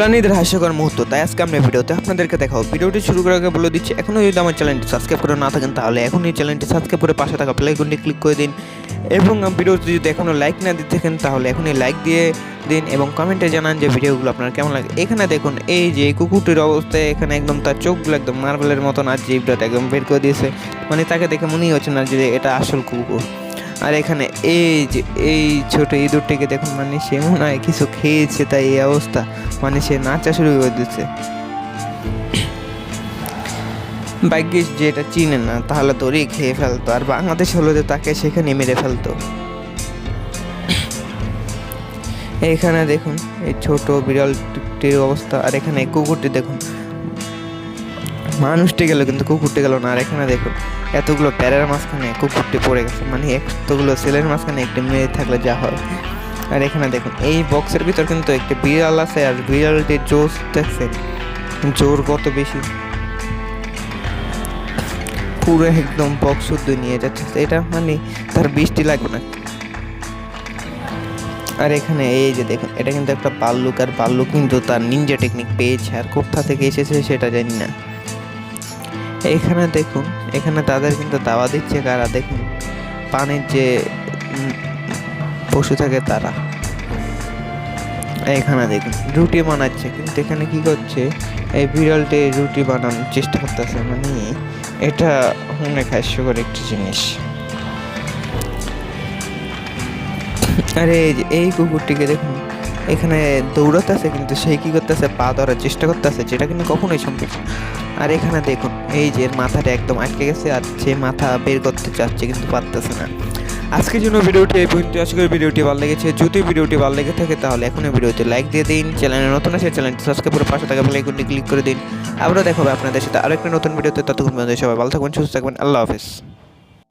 প্রাণীদের হাস্যকর মুহূর্ত, তাই আজকে আমরা ভিডিওতে আপনাদেরকে দেখাবো। ভিডিওটি শুরু করার আগে বলে দিচ্ছি, এখনও যদি আমার চ্যানেলটি সাবস্ক্রাইব করে না থাকেন, তাহলে এখনই চ্যানেলটি সাবস্ক্রাইব করে পাশে থাকা প্লেগুনটি ক্লিক করে দিন। এবং ভিডিওটি যদি এখনও লাইক না দিতে থাকেন, তাহলে এখনই লাইক দিয়ে দিন এবং কমেন্টে জানান যে ভিডিওগুলো আপনার কেমন লাগে। এখানে দেখুন, এই যে কুকুরটির অবস্থায় এখানে একদম তার চোখগুলো একদম মার্বেলের মতন, আর জিভটা একদম বের করে দিয়েছে। মানে তাকে দেখে মনেই হচ্ছে না যে এটা আসল কুকুর। আর এখানে এই যে, এই ছোট ইঁদুরটিকে দেখুন মানে সে মনে হয় কিছু খেয়েছে, তাই এই অবস্থা। মানে সে নাচা শুরু করে দিচ্ছে ভাগ্যিস যে এটা চিনে না, তাহলে তোরই খেয়ে ফেলতো। আর বাংলাদেশ হলো যে তাকে সেখানে মেরে ফেলতো। এখানে দেখুন, এই ছোট বিড়ালটির অবস্থা, আর এখানে কুকুরটি দেখুন। মানুষটি গেল কিন্তু কুকুরটি গেল না। আর এখানে দেখুন এতগুলো প্যারের মাঝখানে কুকুরটি পড়ে গেছে। মানে এতগুলো ছেলের মাঝখানে একটি মেয়ে থাকলে যা হয়। আর এখানে দেখুন এই বক্সের ভিতর কিন্তু একটি বিড়াল আছে আর বিড়ালটির জোর দেখছেন জোর কত বেশি। পুরো একদম বক্স শুদ্ধ নিয়ে যাচ্ছে। এটা মানে তার বৃষ্টি লাগবে না। আর এখানে এই যে দেখুন এটা কিন্তু একটা পাল্লুক আর পাল্লুক কিন্তু তার নিনজা টেকনিক পেয়েছে। আর কোথা থেকে এসেছে সেটা জানি না। এখানে দেখুন, এখানে তাদের কিন্তু দাওয়া দিচ্ছে কারা? দেখুন, পানির যে পশু থাকে তারা। এখানে দেখুন, রুটি বানাচ্ছে, কিন্তু এখানে কি করছে? এই বিড়ালটি রুটি বানানোর চেষ্টা করতেছে মানে এটা অনেক হাস্যকর একটি জিনিস। আরে, এই কুকুরটিকে দেখুন এখানে দৌড়াতেছে, কিন্তু সেই কি করতেছে? পা ধরার চেষ্টা করতেছে, যেটা কিন্তু কখনোই সম্ভব আর এখানে দেখুন, এই যে মাথাটা একদম আটকে গেছে আর সে মাথা বের করতে চাচ্ছে কিন্তু পারতেছে না। আজকের জন্য ভিডিওটি এই পর্যন্ত। আশা করি ভিডিওটি ভালো লেগেছে। যদি ভিডিওটি ভালো লেগে থাকে, তাহলে এখনই ভিডিওতে লাইক দিয়ে দিন। চ্যানেলে নতুন আছে, চ্যানেলটি সাবস্ক্রাইব করে পাশে থাকা বেলাইকনটি ক্লিক করে দিন। আবারও দেখাবে আপনাদের সাথে আরেকটা নতুন ভিডিওতে। ততক্ষণ পর্যন্ত সবাই ভালো থাকবেন, সুস্থ থাকবেন। আল্লাহ হাফেজ।